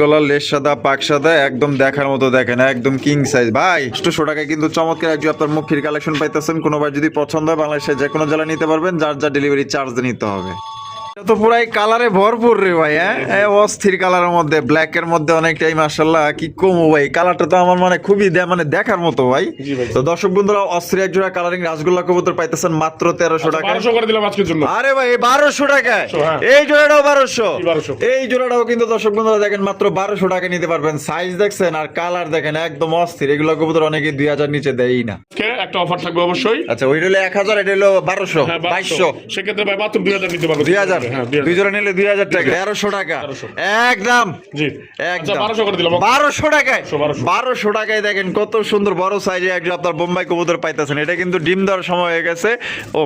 গলার লেস সাদা, পাক সাদা, একদম দেখার মতো দেখেন, একদম কিং সাইজ ভাই একশো টাকায় কিন্তু চমৎকার একজন আপনার মুখের কালেকশন পাইতেছেন। কোনোবার যদি পছন্দ হয় বাংলাদেশে যে কোনো জেলা নিতে পারবেন, যার যা ডেলিভারি চার্জ নিতে হবে। তো পুরাই কালারে ভরপুর রে ভাই হ্যাঁ? অস্থির কালারের মধ্যে ব্ল্যাক এর মধ্যে অনেকটাই মার্শাল্লাহ কি কমো ভাই? কালারটা তো আমার মানে খুবই মানে দেখার মতো ভাই। তো দর্শক বন্ধুরা অস্থির এক জোড়া কালারিং রাসগোল্লা কবুতর পাইতেছেন মাত্র তেরোশো টাকা করে দিলাম আজকের জন্য। আরে ভাই বারোশো টাকায়? হ্যাঁ। এই জোড়াটাও বারোশো। এই জোড়াটাও কিন্তু দর্শক বন্ধুরা দেখেন মাত্র বারোশো টাকা নিতে পারবেন। সাইজ দেখছেন আর কালার দেখেন একদম অস্থির। এগুলো কবুতর অনেকে দুই হাজার নিচে দেয়ই না। একটা অফার থাকবে অবশ্যই। আচ্ছা ওইটা হলো এক হাজার এটা হলো বারোশো হ্যাঁ বাইশশো। সেক্ষেত্রে ভাই মাত্র দুই হাজার নিতে পারব। দুই হাজার। দুই দুই জোড়া নিলে দুই হাজার টাকা। তেরোশো টাকা। একদম জি। একদম বারোশো করে দিলাম। বারোশো টাকায়। বারোশো টাকায় দেখেন কত সুন্দর বড় সাইজে একজন আপনার বোম্বাই কবুতর পাইতেছেন। এটা কিন্তু ডিম দেওয়ার সময় হয়ে গেছে। ও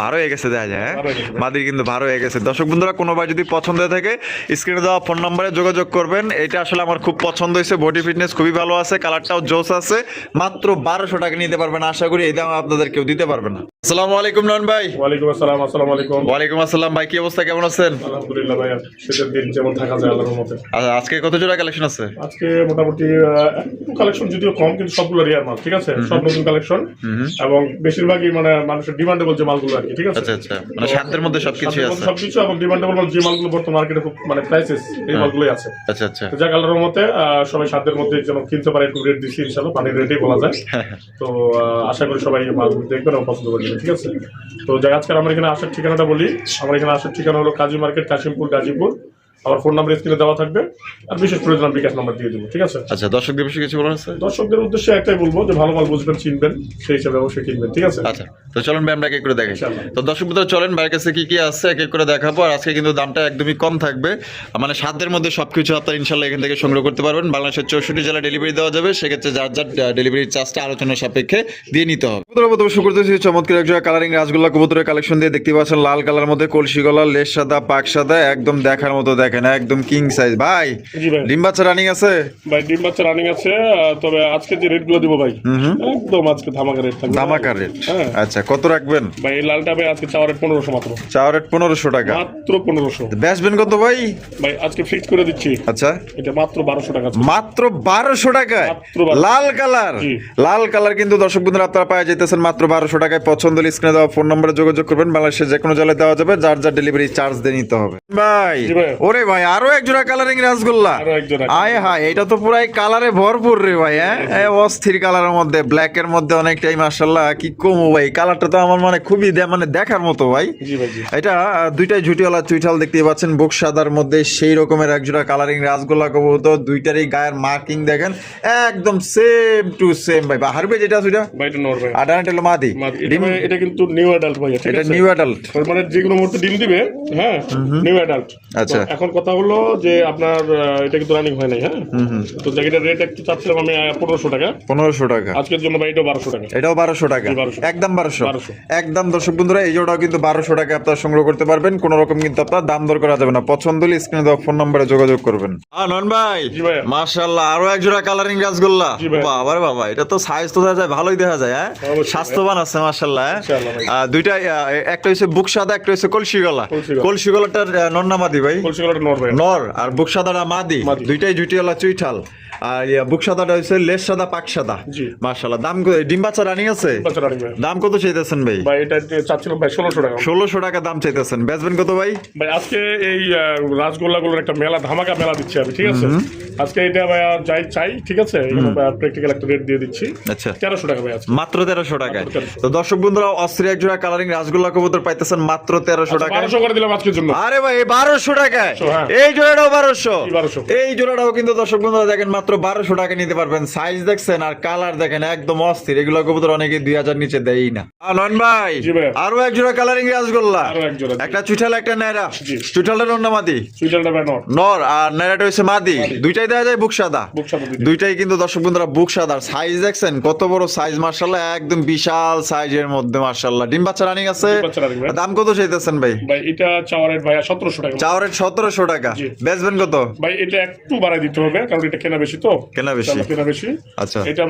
বারো হয়ে গেছে দেখা যায় হ্যাঁ? বারো হয়ে গেছে। মাদির কিন্তু বারো হয়ে গেছে। দর্শক বন্ধুরা কোনোবার যদি পছন্দ হয়ে থাকে স্ক্রিনে দেওয়া ফোন নম্বরে যোগাযোগ করবেন। এটা আসলে আমার খুব পছন্দ হয়েছে। বডি ফিটনেস খুবই ভালো আছে কালারটাও জোস আছে। মাত্র বারোশো টাকা নিতে পারবেন আশা করি। এই দাম আপনাদের কেউ দিতে পারবে না। আসসালামু আলাইকুম নন ভাই। ওয়ালাইকুম আসসালাম আসসালামু আলাইকুম। ওয়ালাইকুম আসসালাম ভাই কি অবস্থা কেমন আছেন? আলহামদুলিল্লাহ ভাই শীতের দিন যেমন থাকা যায় আল্লাহর মতে আচ্ছা, আজকে কত জোড়া কালেকশন আছে? আজকে মোটামুটি কালেকশন যদিও কম কিন্তু সবগুলো রিয়ার মাল ঠিক আছে? সব নতুন কালেকশন এবং বেশিরভাগই মানে মানুষের ডিমান্ডেবল যে মালগুলো আর কি ঠিক আছে? আচ্ছা আচ্ছা। মানে সাধ্যের মধ্যে সবকিছুই সাথে আছে। সবকিছু এবং ডিমান্ডেবল যে মালগুলো বর্তমান মার্কেটে খুব মানে প্রাইসেস এই মালগুলোই আছে। আচ্ছা আচ্ছা। তো যাক আল্লাহর মতে সবাই সাধ্যের মধ্যে যেন কিনতে পারে একটু রেট দিচ্ছি ইনশাল্লাহ পানির রেটেই বলা যায়। তো আশা করি সবাই মালগুলো দেখবেন এবং পছন্দ করবেন ঠিক আছে? তো যাক আজকে আমার এখানে আসার ঠিকানাটা বলি। আমার এখানে আসার ঠিকানা হলো কাজী মার্কেট কাশিমপুর গাজীপুর। আমার ফোন নাম্বার স্ক্রিনে দেওয়া থাকবে। আর বিশেষ প্রয়োজন আমি বিকাশ নাম্বার দিয়ে দেবো ঠিক আছে? আচ্ছা দর্শকদের বিষয়ে কিছু বলার আছে? দর্শকদের উদ্দেশ্যে একটাই বলব যে ভালো মাল বুঝবেন চিনবেন সেই হিসাবে অবশ্যই কিনবেন ঠিক আছে? আচ্ছা তো চলুন ভাই আমরা এক এক করে দেখাই। তো দর্শক বন্ধুরা চলেন ভাইয়ের কাছে কি কি আছে এক এক করে দেখাবো। আর আজকে কিন্তু দামটা একদমই কম থাকবে। মানে সাধ্যের মধ্যে সবকিছু আপনার ইনশাল্লাহ এখান থেকে সংগ্রহ করতে পারবেন। বাংলাদেশের চৌষট্টি জেলা ডেলিভারি দেওয়া যাবে। সেক্ষেত্রে যার যার ডেলিভারি চার্জটা আলোচনার সাপেক্ষে দিয়ে নিতে হবে। কবুতর প্রথমে শুরু করতেছি চমৎকার একজোড়া কালারিং রাসগোল্লা কবুতরের কালেকশন দিয়ে। দেখতে পাচ্ছেন লাল কালার মধ্যে কলসি গলা লেস সাদা পাক সাদা একদম দেখার মতো দেখেন একদম কিং সাইজ ভাই ডিম বাচ্চা রানিং আছে? ভাই ডিম বাচ্চা রানিং আছে তবে আজকে যে রেটগুলো দিব ভাই একদম আজকে ধামাকা রেট থাকবে। দামাকার রেট হ্যাঁ। আচ্ছা কত রাখবেন? ভাই এই লালটা ভাই আজকে চাওয়ার রেট পনেরোশো মাত্র। চার রেট পনেরোশো টাকা। মাত্র পনেরোশো। বেচবেন কত ভাই? ভাই আজকে ফিক্স করে দিচ্ছি। আচ্ছা। এটা মাত্র বারোশো টাকা। মাত্র বারোশো টাকায়? লাল কালার। লাল কালার কিন্তু দর্শক বন্ধুরা আপনারা পাওয়া যেতেছেন মাত্র বারোশো টাকায়। পছন্দ স্ক্রিনে দেওয়া ফোন নম্বরে যোগাযোগ করবেন। বাংলাদেশের যে কোনো জেলায় দেওয়া যাবে। যার যার ডেলিভারি চার্জ দিয়ে নিতে হবে। ভাই। ওরে ভাই আরও এক জোড়া কালারিং রাসগোল্লা। আয় হায় এটা তো পুরাই কালারে ভরপুর রে ভাই হ্যাঁ? এ অস্থির কালারের মধ্যে ব্ল্যাক এর মধ্যে অনেকটাই মার্শাল্লাহ কি কমো ভাই? কালারটা তো আমার মানে খুবই মানে দেখার মতো ভাই। এটা দুইটাই ঝুটিওয়ালা চুইঠাল দেখতে পাচ্ছেন বুক সাদার মধ্যে সেই রকমের একজোড়া কালারিং রাসগোল্লা কবুতর দুইটারই গায়ের মার্কিং দেখেন একদম সেম টু সেম ভাই। হারবে যেটা সেটা ভাই এটা নর ভাই। আর হলো মাদি। এটা কিন্তু নিউ অ্যাডাল্ট ভাই এটা নিউ অ্যাডাল্ট মানে যেগুলো মুহূর্তে ডিম দিবে হ্যাঁ নিউ অ্যাডাল্ট আচ্ছা। এখন কথা হলো যে আপনার এটা কিন্তু রানিং হয় নাই হ্যাঁ? তো জায়গাটার রেট একটু চাচ্ছিলাম আমি পনেরোশো টাকা। পনেরোশো টাকা। আজকের জন্য ভাই এটাও বারোশো টাকা। এটাও বারোশো টাকা। একদম বারোশো। 1200 একদম দর্শক বন্ধুরা এই জোড়াও কিন্তু বারোশো টাকা আপনারা সংগ্রহ করতে পারবেন। কোন রকম কিন্তু আপনার দাম দর করা যাবে না। পছন্দ হলে স্ক্রিনে দেওয়া ফোন নম্বরে যোগাযোগ করবেন। নন ভাই। মাশাল্লাহ আরও এক জোড়া কালারিং রাসগোল্লা বাবা রে বাবা এটা তো সাইজ তো দেখা যায় ভালোই দেখা যায় হ্যাঁ? স্বাস্থ্যবান আছে ইনশাআল্লাহ ভাই। দুইটা একটা হচ্ছে বুক সাদা একটা হচ্ছে কলসি গলা। কলসি গলা। গলাটার নন্না মাদি ভাই। বলছি ওটা নর আর বুক সাদাটা মাদি। দুইটাই জুটিওয়ালা চুইঠাল। আর ইয়া, বুক সাদাটা হচ্ছে লেস সাদা পাক সাদা। জি। দাম ডিম বাচ্চা রানিং আছে? দাম কত চাইতেছেন ভাই? ভাই এটা চাচ্ছিলাম ভাই ষোলোশো টাকা। ষোলোশো টাকা দাম চাইতেছেন। বেচবেন কত ভাই? ভাই আজকে এই রাসগোল্লা গুলোর একটা মেলা ধামাকা মেলা দিচ্ছি আমি ঠিক আছে? আজকে এটা ভাই যাই চাই ঠিক আছে? প্র্যাকটিক্যাল একটা রেট দিয়ে দিচ্ছি। আচ্ছা। তেরোশো টাকা ভাই মাত্র তেরোশো টাকায়। তো দর্শক বন্ধুরা অস্ত্রী এক জোড়া কালারিং রাসগোল্লা কবুতর পাইতেছেন মাত্র তেরোশো টাকায়। বারোশো করে দিলাম আজকের জন্য। আরে ভাই বারোশো টাকায়। এই জোড়াটাও বারোশো। এই জোড়াটাও কিন্তু দর্শক বন্ধুরা দেখেন মাত্র বারোশো টাকা নিতে পারবেন। সাইজ দেখছেন আর কালার দেখেন একদম অস্থির। এগুলো কবুতর অনেকে দুই হাজার নিচে দেয়ই না। নন ভাই আরও এক জোড়া কালারিং রাসগোল্লা। একটা চুঠাল একটা নাইরা অন্য মাদি? নর। আর নাইরাটা হচ্ছে মাদি। দুইটাই দেওয়া যায় বুক সাদা। দুইটাই। কিন্তু দর্শক বন্ধুরা বুক সাদার সাইজ দেখছেন কত বড় সাইজ মার্শাল্লাহ একদম বিশাল সাইজের মধ্যে মার্শাল্লাহ ডিম বাচ্চা রানিং আছে। দাম কত চাইতেছেন ভাই? এটা চাওয়ার ভাই সতেরোশো টাকা। চাওয়ারের সতেরোশো চোদ্দশো টাকা। বেচবেন কত? ভাই এটা একটু বাড়াই দিতে হবে কারণ এটা কেনা বেশি তো। কেনা বেশি। কেনা বেশি। আচ্ছা। এটা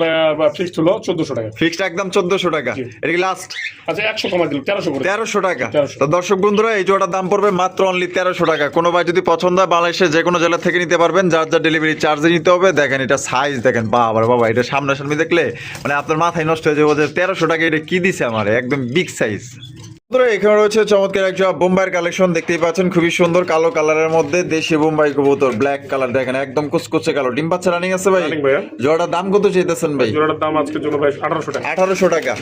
ফিক্সড হলো চোদ্দশো টাকা। ফিক্সড একদম চোদ্দশো টাকা। এটা কি লাস্ট আচ্ছা একশো কমাই দিল তেরোশো তেরোশো টাকা। তো দর্শক বন্ধুরা এই জোড়ার দাম পড়বে মাত্র অনলি তেরোশো টাকা। কোনো ভাই যদি পছন্দ হয় বাংলাদেশের যে কোনো জেলা থেকে নিতে পারবেন। যার যার ডেলিভারি চার্জে নিতে হবে দেখেন এটা সাইজ দেখেন বাবা বাবা এটা সামনাসামনি দেখলে মানে আপনার মাথায় নষ্ট হয়ে যাবে তেরোশো টাকা এটা কি দিছে আমার একদম বিগ সাইজ এখানে রয়েছে চমৎকার একটা বোম্বাইয়ের কালেকশন দেখতেই পাচ্ছেন খুবই সুন্দর কালো কালারের মধ্যে দেশি বোম্বাই কবুতর ব্ল্যাক কালার দেখেন একদম কুচকুচে কালো। ডিম বাচ্চা রানিং আছে ভাই? জোড়াটার দাম কত চাইতেছেন ভাই? জোড়াটার দাম আজকের জন্য ভাই আঠারোশো টাকা। আঠারোশো টাকা।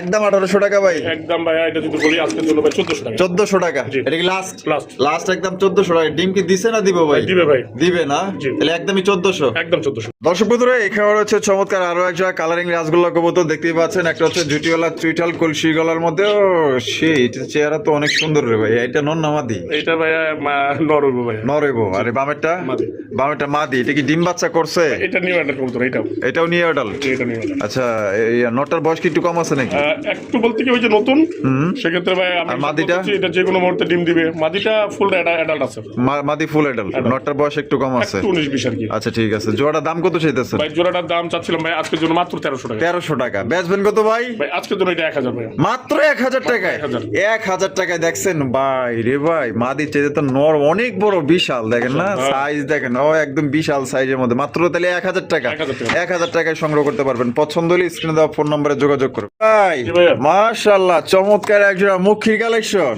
একদম আঠারোশো টাকা ভাই? একদম ভাইয়া এটা যদি বলি আজকের জন্য ভাই চোদ্দশো টাকা। টাকা। এটা কি লাস্ট Last। লাস্ট একদম চোদ্দশো টাকা। ডিম কি দিছে না দিব ভাই? দিবে ভাই। দিবে না? তাহলে একদমই চোদ্দশো। একদম চোদ্দশো। দর্শক বন্ধুরা এখানে রয়েছে চমৎকার আরও এক কালারিং রাসগোল্লা কবুতর দেখতেই পাচ্ছেন একটা হচ্ছে জুটিওয়ালা চুইটাল কলসি গলার মধ্যে সেই চেহারা তো অনেক সুন্দর রে ভাই। এটা নন নামাদি এইটা ভাইয়া নর হইবো ভাইয়া। নরেব আরে বামেরটা? বামেরটা মাদি। এটা কি ডিম বাচ্চা করছে? এটা নিউ কবুতর এটাও। এটাও নিয়ে ওটাল এটা নিউ আচ্ছা এই নটার বয়স কি একটু কম আছে নাকি? একটু বলতে কি ওই যে নতুন সেক্ষেত্রে ভাই আর মাদিটা? এটা যে কোনো মুহূর্তে ডিম দিবে। মাদিটা ফুল অ্যাডাল্ট আছে। মাদি ফুল এডাল নটার বয়স একটু কম আছে। একটু উনিশ বিশ আর কি। আচ্ছা ঠিক আছে। জোড়াটার দাম কত চাইতেছেন? ভাই জোড়াটার দাম চাচ্ছিলাম ভাই আজকের জন্য মাত্র তেরোশো টাকা। তেরোশো টাকা। বেচবেন কত ভাই? ভাই আজকের জন্য এটা এক হাজার ভাই মাত্র এক হাজার টাকায়? 1000 এক হাজার টাকায় দেখছেন? ভাই রে ভাই মাদি চেয়ে তো নর অনেক বড় বিশাল দেখেন না। সাইজ দেখেন ও একদম বিশাল সাইজের মধ্যে। মাত্র তাহলে এক হাজার টাকা। এক হাজার টাকায় সংগ্রহ করতে পারবেন। পছন্দ হলে স্ক্রিনে দেওয়া ফোন নম্বরে যোগাযোগ করুন। ভাই। মাশাল্লাহ চমৎকার একজোড়া কালেকশন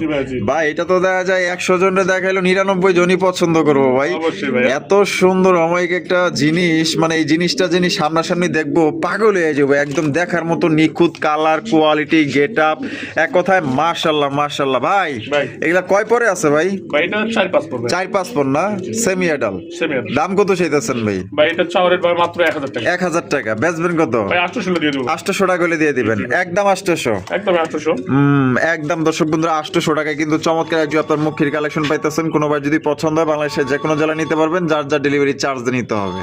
ভাই, এটা তো দেখা যায় একশো জনে দেখাইলো নিরানব্বই জনই পছন্দ করব ভাই। এত সুন্দর অমায়িক একটা জিনিস মানে এই জিনিসটা যিনি সামনাসামনি দেখব পাগল হয়ে যাব। একদম দেখার মতো নিখুঁত কালার কোয়ালিটি গেট আপ এক কথায় মাশাল্লাহ মাশাল্লাহ ভাই ভাই। এগুলা কয় পরে আছে ভাই? চার পাঁচ পড়বে চার পাঁচ পর না? সেমি এডাল দাম কত চাইতেছেন ভাই? ভাই এটা চাওয়ারের ভাই মাত্র এক হাজার টাকা। এক হাজার টাকা। বেচবেন কত? ভাই আটশো ষোলো দিয়ে দেবো। আটশোশো টাকা করে দিয়ে দিবেন। একদম আটশোশো। একদম আটশোশো। হম একদম দর্শক বন্ধুরা আটশোশো টাকায় কিন্তু চমৎকার একজন আপনার মুখির কালেকশন পাইতেছেন। কোনো ভাই যদি পছন্দ হয় বাংলাদেশের যে কোনো জেলা নিতে পারবেন। যার যার ডেলিভারি চার্জ নিতে হবে।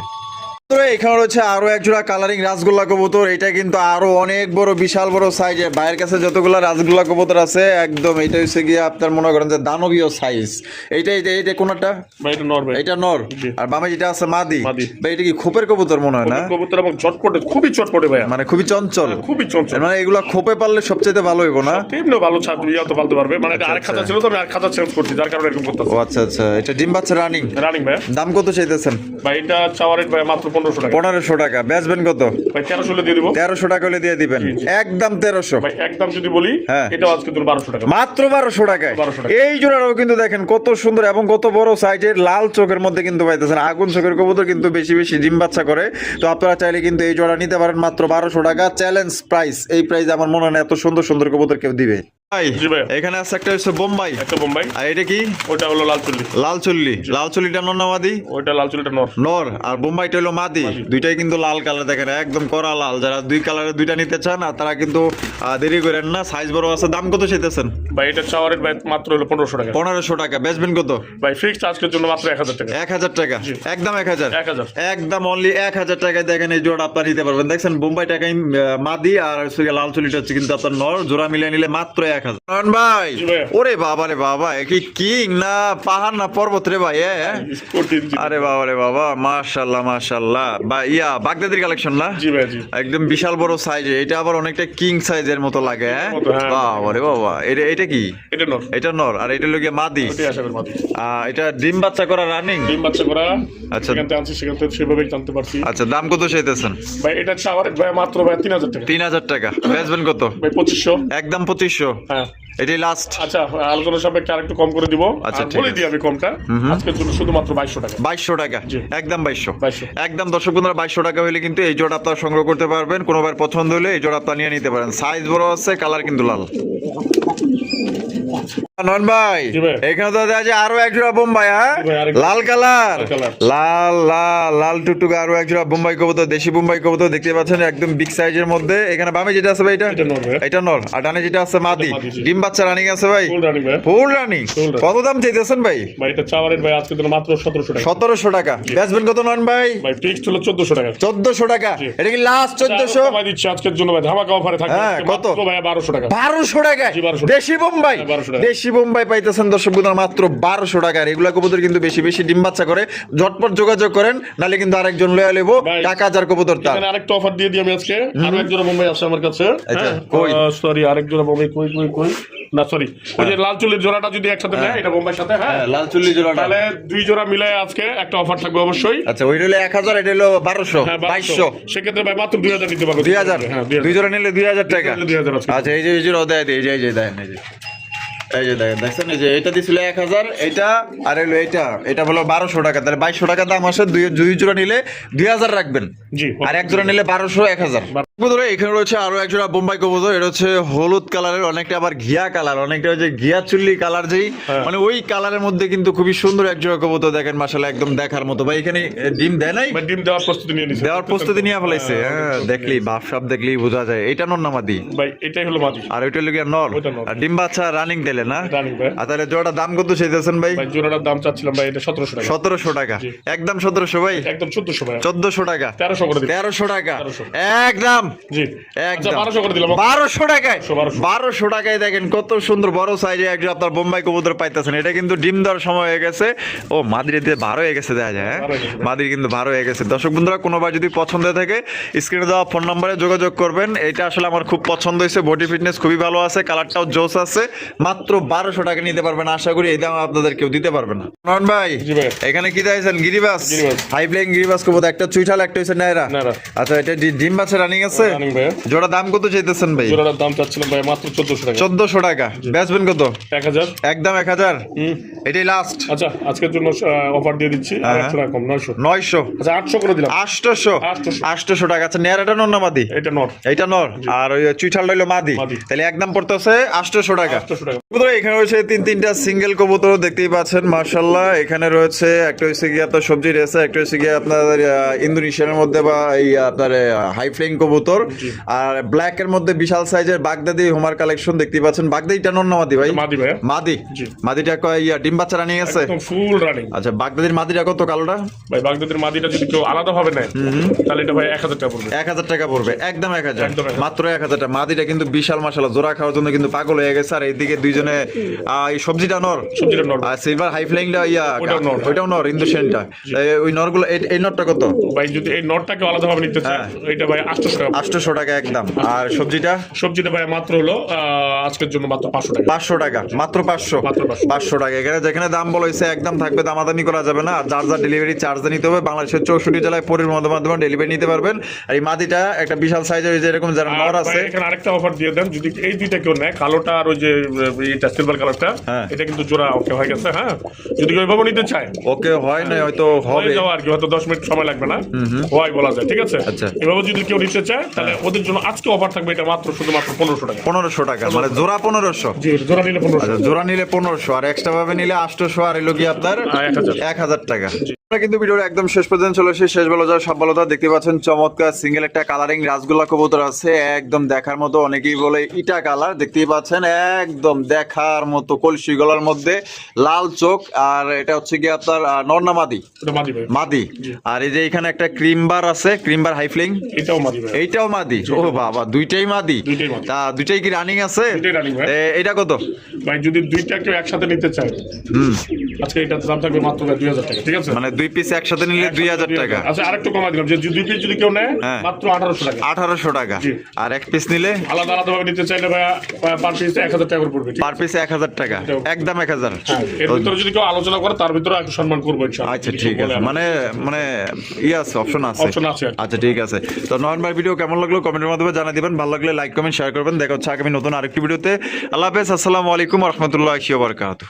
এখানে রয়েছে আরও এক জোড়া কালারিং রাসগোল্লা কবুতর। এটা কিন্তু আরও অনেক বড় বিশাল বড় সাইজের বাইরের কাছে যতগুলো রাসগোল্লা কবুতর আছে একদম এটা হচ্ছে গিয়ে আপনার মনে করেন যে দানবীয় সাইজ এইটা এইটা এইটা কোনটা? এটা নর এটা নর। আর বামে যেটা আছে মাদি। ভাই এটা কি খোপের কবুতর মনে হয় না? কবুতর এবং চটপটে খুবই চটপটে ভাইয়া। মানে খুবই চঞ্চল। খুবই চঞ্চল। মানে এগুলা খোপে পারলে সবচেয়ে ভালো হইব না? তেমনি ভালো ছাত্র ইয়া তো পালতে পারবে। মানে এটা আরেক খাতা ছিল তো আমি আর খাতা চেঞ্জ করছি যার কারণে এরকম করতেছি। ও আচ্ছা আচ্ছা। এটা ডিম বাচ্চা রানিং রানিং ভাই দাম কত চাইতেছেন? ভাই এটা চাওয়ারের ভাই মাত্র পনেরোশো টাকা। পনেরোশো টাকা। বেচবেন কত? ভাই তেরোশো দিয়ে দিব। তেরোশো টাকা হলে দিয়ে দিবেন। একদম তেরোশো। ভাই একদম যদি বলি হ্যাঁ। আজকে বারোশো টাকা। মাত্র বারোশো টাকায়। 1200 টাকা। এই জোড়াটাও কিন্তু দেখেন কত সুন্দর এবং কত বড় সাইজের লাল চোখের মধ্যে কিন্তু পাইতেছেন। আগুন চোখের কবুতর কিন্তু বেশি বেশি ডিম বাচ্চা করে। তো আপনারা চাইলে কিন্তু এই জোড়া নিতে পারেন মাত্র বারোশো টাকা। চ্যালেঞ্জ প্রাইস এই প্রাইস আমার মনে হয় এত সুন্দর সুন্দর কবুতর কেউ দিবে। ভাই। এখানে আছে একটা হচ্ছে বোম্বাই। একটা বোম্বাই। আর এটা কি? ওটা হলো লাল চুল্লি লাল চল্লি লাল চল্লিটা নন্নামাদি ওইটা লাল নর। নর। আর বোম্বাইটা হলো মাদি। দুইটাই কিন্তু লাল কালার দেখেন একদম কড়া লাল। যারা দুই কালারের দুইটা নিতে চান আর তারা কিন্তু দেরি করেন না। সাইজ বড় আছে দাম কত চাইতেছেন? ভাই এটা চাওয়ারের ভাই মাত্র হলো পনেরোশো টাকা। পনেরোশো টাকা। বেচবেন কত? ভাই ফিক্সড আজকের জন্য মাত্র এক হাজার টাকা। এক হাজার টাকা? একদম এক হাজার? এক হাজার। একদম অনলি এক হাজার টাকায় দেখেন এই জোড়া আপনার নিতে পারবেন। দেখছেন বোম্বাই টাকায় মাদি আর হচ্ছে লাল চুলিটা হচ্ছে কিন্তু আপনার নর। জোড়া মিলিয়ে নিলে মাত্র এক হাজার ভাই ওরে বাবা রে বাবা কি কিং না পাহাড় না পর্বত রে ভাই। আরে বাবা রে বাবা মাশাল্লাহ মাশাল্লাহ বা ইয়া বাগদাদির কালেকশন না? জি ভাই একদম বিশাল বড় সাইজে এটা আবার অনেকটা কিং সাইজের মতো লাগে হ্যাঁ? হ্যাঁ। বাবা রে বাবা এটা এটা কি? এটা নর। এটা নর আর এটা লোকে মাদি। এটা ডিম বাচ্চা করা রানিং ডিম বাচ্চা করা আচ্ছা। সেখান থেকে আনছি সেখান থেকে সেভাবেই জানতে পারছি। আচ্ছা দাম কত চাইতেছেন? ভাই এটা চাওয়ারের ভাই মাত্র ভাই তিন হাজার টাকা। তিন হাজার টাকা। বেচবেন কত? ভাই পঁচিশশো। একদম পঁচিশশো। হ্যাঁ। এটাই লাস্ট আচ্ছা আলোচনা সাপেক্ষে আরেকটু কম করে দিব। আচ্ছা, বলে। দিই আমি কমটা। আজকের জন্য শুধুমাত্র বাইশশো টাকা। বাইশশো টাকা? একদম বাইশশো। একদম দর্শক বন্ধুরা বাইশশো টাকা হলে কিন্তু এই জোড়া আপনারা সংগ্রহ করতে পারবেন। কোনোবার পছন্দ হলে এই জোড়া আপনারা নিয়ে নিতে পারেন। সাইজ বড় আছে কালার কিন্তু লাল। নন ভাই এখানে তো দেখা আরও এক জোড়া বোম্বাই হ্যাঁ? জি ভাই, আরেক- লাল কালার। লাল লাল লাল লাল টুকটুক আরও এক জোড়া বোম্বাই কবুতর দেশি বোম্বাই কবুতর দেখতে পাচ্ছেন একদম বিগ সাইজের মধ্যে। এখানে বামে যেটা আছে ভাই এটা? এটা নর ভাই। এটা নর। আর ডানে যেটা আছে মাদি। মাদি, ডিম বাচ্চা রানিং আছে ভাই। ফুল রানিং ভাই। Full running Full running। কত দাম চাইতেছেন ভাই? ভাই এটা চাওয়ারের ভাই আজকের জন্য মাত্র সতেরোশো টাকা। সতেরোশো টাকা। বেচবেন কত নন ভাই? ভাই ফিক্সড হলো চোদ্দশো টাকা। চোদ্দশো টাকা। এটা কি লাস্ট চোদ্দশো? কমাই দিচ্ছি আজকের জন্য ভাই। ধামাকা অফারে থাকবে। হ্যাঁ, কত? ভাই বারোশো টাকা। বারোশো 1200 দেশি বোম্বাই। হ্যাঁ, 1200 টাকা। দেশি বোম্বাই পাইতেছেন দর্শক বন্ধুরা মাত্র বারোশো টাকার এগুলা কবুতর কিন্তু বেশি বেশি ডিম বাচ্চা করে। ঝটপট যোগাযোগ করেন নাহলে কিন্তু আরেকজন লয়া লেবো টাকা হাজার কবুতর তার আরেকটা অফার দিয়ে দিই আমি আজকে। আরও এক জোড়া বোম্বাই আছে আমার কাছে। আচ্ছা, সরি আরেক জোড়া বোম্বাই কই কই কই? না সরি ওই যে লাল চুলের জোড়াটা যদি একসাথে নেয় এটা বোম্বাইয়ের সাথে হ্যাঁ? লাল চুল্লি জোড়াটা। তাহলে দুই জোড়া মিলে আজকে একটা অফার থাকবে অবশ্যই। আচ্ছা ওইটা হলো এক হাজার এটা হলো হ্যাঁ সেক্ষেত্রে ভাই মাত্র দুই পারব হ্যাঁ জোড়া নিলে টাকা। আচ্ছা এই যে এই জোড়া দেয় এই যে এই যে দেন এই যে দেখেন দেখছেন? এই যে এটা দিছিল এক হাজার এটা আর এটা এটা হলো বারোশো টাকা। তাহলে বাইশশো টাকা দাম আসে দুই দুই জোড়া নিলে দুই হাজার রাখবেন। জি আর এক জোড়া নিলে বারোশো এক হাজার। বন্ধুরা এখানে রয়েছে আরও এক জোড়া বোম্বাই কবুতর। এটা হচ্ছে হলুদ কালারের অনেকটা আবার ঘিয়া কালার অনেকটা হচ্ছে ঘিয়া চুল্লি কালার যেই হ্যাঁ। মানে ওই কালারের মধ্যে কিন্তু খুবই সুন্দর এক জোড়া কবুতর দেখেন মাসালা একদম দেখার মতো। ভাই এখানে ডিম দেয় নাই? ডিম দেওয়ার প্রস্তুতি নিয়ে নিছে। দেওয়ার প্রস্তুতি নিয়ে ফেলাইছে। হ্যাঁ দেখলি বাপ সাপ দেখলি বোঝা যায়। এটা নর নামাদি ভাই এটাই হলো মাদি। আর ওইটা লোক নর? আর ডিম বাচ্চা রানিং তেলে না? রানিং ভাই আর তাহলে জোড়া দাম কত চাইতেছেন ভাই? ভাই জোড়াটার দাম চাচ্ছিলাম ভাই এটা সতেরোশো টাকা। সতেরোশো টাকা। একদম সতেরোশো ভাই? একদম চোদ্দশো ভাই। চোদ্দশো টাকা। তেরোশো করে দিলাম তেরোশো টাকা। একদম। জি। আচ্ছা একদম। বারোশো করে দিলাম। বারোশো টাকায়? 1200 টাকায় দেখেন কত সুন্দর বড় সাইজে একজন আপনার বোম্বাই কবুতর পাইতেছেন। এটা কিন্তু ডিম দেওয়ার সময় হয়ে গেছে। ও মাদির দিয়ে হয়ে গেছে দেখা যায় হ্যাঁ? কিন্তু হয়ে গেছে। দর্শক বন্ধুরা কোনোবার যদি পছন্দ থাকে স্ক্রিনে দেওয়া ফোন নম্বরে যোগাযোগ করবেন। এটা আসলে আমার খুব পছন্দ হয়েছে। বডি ফিটনেস খুবই ভালো আছে কালারটাও জোস আছে। মাত্র বারোশো টাকা নিতে পারবেন আশা করি এই দাম আপনাদের কেউ দিতে পারবে না। নন ভাই এখানে কি দিয়েছেন গিরিবাস। হাই প্লেইং গিরিবাস কবুতর একটা চুইঠাল একটা হচ্ছে নাইরা আচ্ছা এটা ডিম রানিং আছে ভাই জোড়া দাম কত চাইতেছেন ভাই? জোড়াটার দাম চাচ্ছিলাম ভাই মাত্র চোদ্দশো টাকা। চোদ্দশো টাকা। বেচবেন কত? এক হাজার। একদম এক হাজার? হুম। এটাই লাস্ট আচ্ছা আজকের জন্য অফার দিয়ে দিচ্ছি। আর হ্যাঁ। একশো টাকা কম নয়শো। নয়শো। আচ্ছা আটশো করে দিলাম। আটশোশো? 800 আটশোশো টাকা। আচ্ছা নেয়ারাটা নর না মাদি? এটা নট এইটা নর? আর ওই চুইঠাল রইল মাদি। তাহলে একদম পড়তেছে আটশোশো টাকা। আটশো টাকা। কবুতর এখানে রয়েছে তিন তিনটা সিঙ্গেল কবুতর দেখতেই পাচ্ছেন মার্শাল্লাহ এখানে রয়েছে একটা হচ্ছে গিয়ে আপনার সবজি রয়েছে একটা হচ্ছে গিয়ে আপনার ইন্দোনেশিয়ার মধ্যে বা এই আপনার হাই ফ্লেইং কবুতর। আর ব্ল্যাক এর মধ্যে বিশাল সাইজের বাগদাদি হোমার কালেকশন দেখতেই পাচ্ছেন। বাগদাদিটা নর না মাদি ভাই? মাদি ভাই মাদি? মাদিটা কয় ইয়া ডিম বাচ্চা রানিং আছে? ফুল রানিং আচ্ছা বাগদাদির মাদিটা কত কালোটা? ভাই বাগদাদের মাদিটা যদি কেউ আলাদা ভাবে নেয় তাহলে এটা ভাই এক হাজার টাকা পড়বে। এক হাজার টাকা পড়বে। একদম এক হাজার। একদম এক হাজার। মাত্র এক হাজার টাকা। মাদিটা কিন্তু বিশাল মাসালা জোড়া খাওয়ার জন্য কিন্তু পাগল হয়ে গেছে। আর এইদিকে দুইজনে এই সবজিটা নর। সবজিটা নট আর সিলভার হাই ফ্লাইংটা ইয়া ওটাও নর। ওইটাও নর ইন্দোসেনটা ওই নরগুলো এই- এই নরটা কত? ভাই যদি এই নটটাকে আলাদা ভাবে নিতে চায় হ্যাঁ। এটা ভাই আটশো টাকা আটশোশো টাকা একদম। আর সবজিটা? সবজিটা ভাই মাত্র হলো আজকের জন্য মাত্র পাঁচশো টাকা। পাঁচশো টাকা মাত্র পাঁচশো? পাঁচশো। টাকা। এখানে যেখানে দাম বলা হয়েছে একদম থাকবে দামাদামি করা যাবে না। আর যার যার ডেলিভারি চার্জ নিতে হবে বাংলাদেশের চৌষট্টি জেলায় মাধ্যমে ডেলিভারি নিতে পারবেন। আর এই মাদিটা একটা বিশাল সাইজের যে এরকম যারা নর আছে। এখানে আরেকটা অফার দিয়ে দেন যদি এই দুইটা কেউ নেয় কালোটা আর ওই যে এটা সিলভার কালারটা হ্যাঁ। এটা কিন্তু জোড়া ওকে হয়ে গেছে হ্যাঁ? যদি কেউ এভাবে নিতে চায়। ওকে হয় না হয়তো হবে। আর কি হয়তো দশ মিনিট সময় লাগবে না। হয় বলা যায় ঠিক আছে? আচ্ছা। এভাবে যদি কেউ নিতে চায় তাহলে ওদের জন্য আজকে অফার থাকবে এটা মাত্র শুধুমাত্র পনেরোশো টাকা। পনেরোশো টাকা মানে জোড়া পনেরোশো? জি জোড়া নিলে পনেরোশো। আচ্ছা জোড়া নিলে পনেরোশো আর এক্সট্রা ভাবে নিলে আটশোশো আর এলো কি আপনার? এক হাজার। টাকা। আমরা কিন্তু ভিডিওর একদম শেষ পর্যন্ত চলে এসেছি শেষ বলো যার সব দেখতে পাচ্ছেন চমৎকার সিঙ্গেল একটা কালারিং রাসগোল্লা কবুতর আছে একদম দেখার মতো অনেকেই বলে ইটা কালার দেখতেই পাচ্ছেন একদম দেখার মতো কলসি গলার মধ্যে লাল চোখ আর এটা হচ্ছে কি আপনার নর্নামাদি মাদি। মাদি আর এই যে এখানে একটা ক্রিমবার আছে ক্রিমবার হাইফ্লিং এটাও মাদি। ও বাবা দুইটাই মাদি। তা দুইটাই কি রানিং আছে? এটা কত? ভাই যদি দুইটা কেউ একসাথে নিতে চায়। হুম। আজকে এটা দাম থাকবে মাত্র দুই হাজার টাকা ঠিক আছে? মানে দুই পিস একসাথে নিলে দুই হাজার টাকা। আচ্ছা আরেকটু কমাই দিলাম যে দুই পিস যদি কেউ নেয় হ্যাঁ। মাত্র আঠারোশো টাকা। আঠারোশো টাকা। আর এক পিস নিলে? আলাদা আলাদা ভাবে নিতে চাইলে ভাই পার পিস এক হাজার টাকা পড়বে পার পিস এক হাজার টাকা। একদম এক হাজার। হ্যাঁ, এর ভিতরে যদি কেউ আলোচনা করে তার ভিতরে একটু সম্মান করব আচ্ছা ঠিক আছে। মানে মানে ইয়ে আছে অপশন আছে। Option আছে আচ্ছা ঠিক আছে। তো ভাই ভিডিও কেমন লাগল? কমেন্টের মাধ্যমে জানা দিবেন। ভালো লাগলে লাইক কমেন্ট শেয়ার করবেন। দেখা হচ্ছে আগামী নতুন আরেকটি ভিডিওতে আল্লাহ হাফেজ। আসসালামু আলাইকুম রহমতুল্লাহ বারকাত